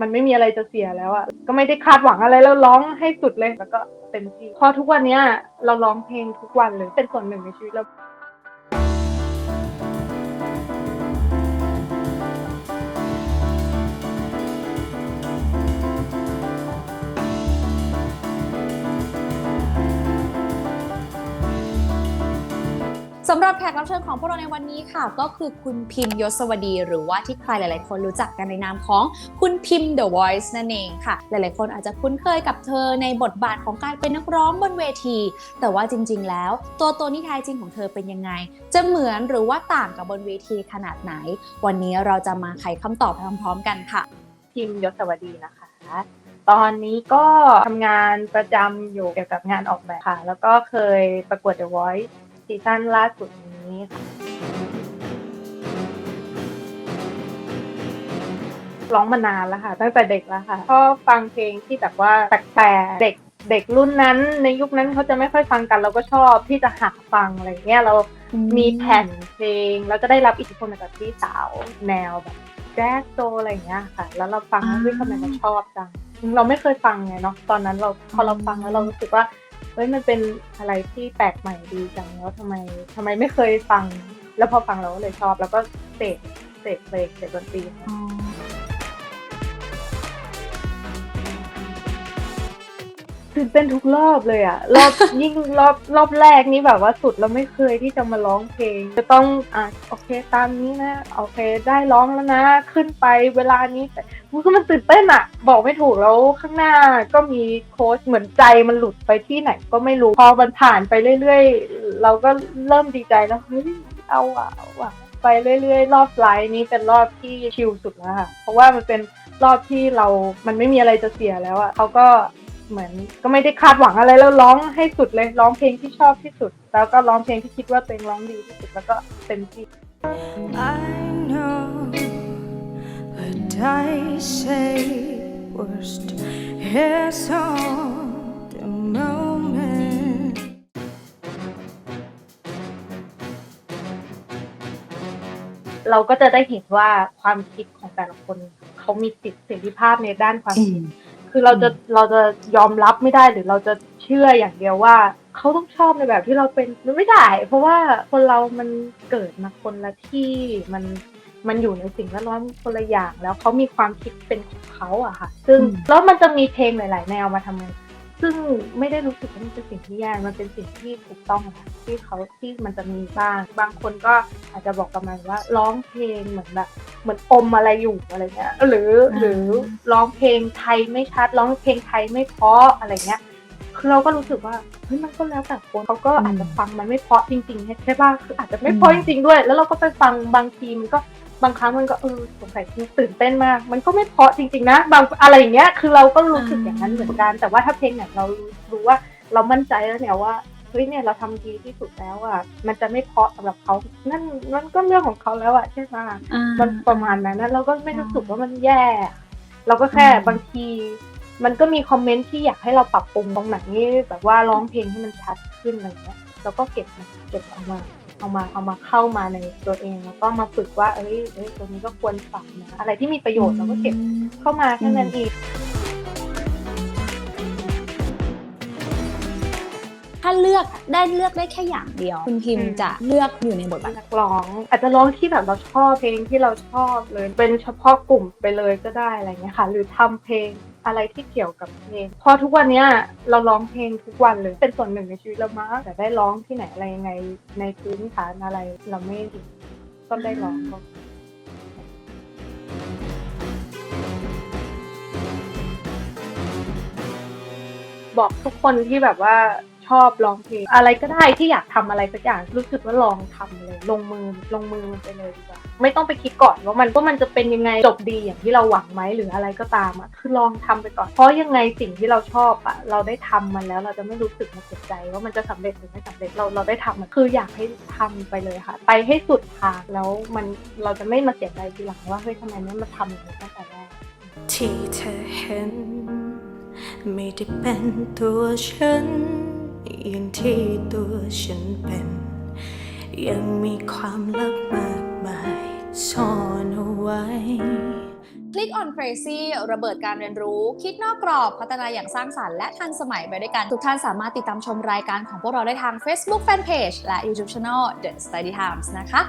มันไม่มีอะไรจะเสียแล้วอะก็ไม่ได้คาดหวังอะไรแล้วร้องให้สุดเลยแล้วก็เต็มที่พอทุกวันเนี้ยเราร้องเพลงทุกวันเลยเป็นส่วนหนึ่งในชีวิตเรา สำหรับแขกรับเชิญของพวกเราในวันนี้ค่ะ ก็คือคุณพิมพ์ยศวดี หรือว่าที่ใครหลาย ๆ คนรู้จักกันในนามของคุณพิมพ์ The Voice นั่นเองค่ะ หลาย ๆ คนอาจจะคุ้นเคยกับเธอในบทบาทของการเป็นนักร้องบนเวที แต่ว่าจริง ๆ แล้ว ตัวตนที่แท้จริงของเธอเป็นยังไง จะเหมือนหรือว่าต่างกับบนเวทีขนาดไหน วันนี้เราจะมาไขคำตอบไปพร้อม ๆ กันค่ะ พิมพ์ยศวดีนะคะตอนนี้ก็ทำงานประจำอยู่เกี่ยวกับงานออกแบบค่ะ แล้วก็เคยประกวด The Voice ซีซั่นล่าสุดนี้ค่ะร้องมานานแล้วค่ะตั้งแต่เด็กแล้วค่ะชอบฟังเพลงที่แบบว่าแปลกๆเด็กเด็กรุ่นนั้น ในยุคนั้นเขาจะไม่ค่อยฟังกัน เราก็ชอบที่จะหัดฟังอะไรเงี้ยเรามีแผ่นเพลงแล้วก็ได้รับอิทธิพลมาจากพี่สาวแนวแบบแจ๊สโซอะไรอย่างเงี้ยค่ะ แล้วเราฟังอ่าแล้วเฮ้ยทำไมเราชอบจังเราไม่เคยฟังไงเนาะตอนนั้นเราพอเราฟังแล้วเรารู้สึกว่า เฮ้ยมันเป็นอะไรที่แปลกใหม่ดีจังแล้วทำไมทำไมไม่เคยฟัง แล้วพอฟังเราก็เลยชอบ แล้วก็เสพเสพเพลงเสพดนตรี ตื่นเต้นทุกรอบเลยอะรอบยิ่งรอบรอบแรกนี่แบบว่าสุดแล้วไม่เคยที่จะมาร้องเพลง จะต้องอะโอเคตามนี้นะโอเคได้ร้องแล้วนะ ขึ้นไปเวลานี้แต่มันก็มันตื่นเต้นอะบอกไม่ถูกแล้วข้างหน้าก็มีโค้ชเหมือนใจมันหลุดไปที่ไหนก็ไม่รู้พอมันผ่านไปเรื่อย ๆ เราก็เริ่มดีใจแล้วเฮ้ยเอาอะเอาอะไปเรื่อยๆ รอบไลน์นี้เป็นรอบที่ชิลสุดแล้วค่ะเพราะว่ามันเป็นรอบที่เรา มันไม่มีอะไรจะเสียแล้วอะเขาก็ เหมือนก็ไม่ได้คาดหวังอะไรแล้วร้องให้สุดเลยร้องเพลงที่ชอบที่สุด แล้วก็ร้องเพลงที่คิดว่าตัวเองร้องดีที่สุดแล้วก็เต็มที่ I know, but I say worst is on the moment. เราก็จะได้เห็นว่าความคิดของแต่ละคน เขามีสิทธิเสรีภาพในด้านความคิด คือเราจะเราจะยอมรับไม่ได้หรือเราจะเชื่ออย่างเดียวว่าเขาต้องชอบในแบบที่เราเป็นมันไม่ได้ เพราะว่าคนเรามันเกิดมาคนละที่มันมันอยู่ในสิ่งแวดล้อมคนละอย่าง แล้วเขามีความคิดเป็นของเขาอะค่ะ ซึ่งอืมแล้วมันจะมีเพลงหลาย ๆ แนวมาทำไมซึ่งไม่ได้รู้สึกว่ามันเป็นสิ่งที่แย่มันเป็นสิ่งที่ถูกต้องค่ะที่เขาที่มันจะมีบ้าง บางคนก็อาจจะบอกกับมันว่าร้องเพลงเหมือนแบบ เหมือนอมอะไรอยู่อะไรเงี้ยหรืออ่าหรือร้องเพลงไทยไม่ชัดร้องเพลงไทยไม่เพราะอะไรเงี้ยคือเราก็รู้สึกว่าเฮ้ยมันก็แล้วแต่คนเขาก็อาจจะฟังมันไม่เพราะจริงๆใช่ป่ะคืออาจจะไม่เพราะจริงๆด้วย แล้วเราก็ไปฟังบางทีมันก็บางครั้งมันก็เออสงสัยตื่นเต้นมาก มันก็ไม่เพราะจริงๆนะ บางอะไรอย่างเงี้ยคือเราก็รู้สึกอย่างนั้นเหมือนกัน แต่ว่าถ้าเพลงไหนเรารู้รู้ว่าเรามั่นใจแล้วเนี่ยว่า เฮ้ยเนี่ยเราทำดีที่สุดแล้วอะมันจะไม่เพราะสำหรับเขานั่นนั่นก็เรื่องของเขาแล้วอะใช่ไหมอ่ามันประมาณนั้นนะเราก็ไม่รู้สึกว่ามันแย่ เราก็แค่อืมบางที มันก็มีคอมเมนต์ที่อยากให้เราปรับปรุงตรงไหนแบบว่าร้องเพลงให้มันชัดขึ้นอะไรเงี้ยเราก็เก็บมาเก็บเอามาเอามาเอามาเข้ามาในตัวเองแล้วก็มาฝึกว่าเอ้ยเอ้ยตัวนี้ก็ควรปรับนะอะไรที่มีประโยชน์เราก็เก็บเข้ามาแค่นั้นเองาเลือกได้เลือกได้แค่อย่างเดียว คุณพิมพ์อืมจะเลือกอยู่ในบทบาทนักร้อง อาจจะร้องที่แบบเราชอบเพลงที่เราชอบเลย เป็นเฉพาะกลุ่มไปเลยก็ได้อะไรเงี้ยค่ะ หรือทำเพลงอะไรที่เกี่ยวกับเพลงพอทุกวันเนี้ยเราร้องเพลงทุกวันเลย เป็นส่วนหนึ่งในชีวิตเรามากแต่ได้ร้องที่ไหนอะไรยังไงในพื้นฐานอะไรเราไม่ก็ได้ร้องก็บอกทุกคนที่แบบว่า ชอบร้องเพลง อะไรก็ได้ที่อยากทำอะไรสักอย่างรู้สึกว่าลองทำเลย ลงมือลงมือมันไปเลยดีกว่าไม่ต้องไปคิดก่อนว่ามันว่ามันจะเป็นยังไงจบดีอย่างที่เราหวังไหมหรืออะไรก็ตามอะคือลองทำไปก่อน เพราะยังไงสิ่งที่เราชอบอะเราได้ทำมันแล้วเราจะไม่รู้สึกมาเสียใจ ว่ามันจะสำเร็จหรือไม่สำเร็จเราเราได้ทำมันคืออยากให้ทำไปเลยค่ะ ไปให้สุดทางแล้วมันเราจะไม่มาเสียใจทีหลังว่าเฮ้ยทำไมไม่มาทำอย่างนี้ตั้งแต่แรกที่เธอเห็น ไม่ได้เป็นตัวฉัน อย่างที่ตัวฉันเป็น ยังมีความลับมากมายซ่อนเอาไว้ Click on Crazy ระเบิดการเรียนรู้ คิดนอกกรอบ พัฒนาอย่างสร้างสรรค์และทันสมัยไปด้วยกัน ทุกท่านสามารถติดตามชมรายการของพวกเราได้ทาง Facebook Fanpage และ YouTube Channel The Study Times นะคะ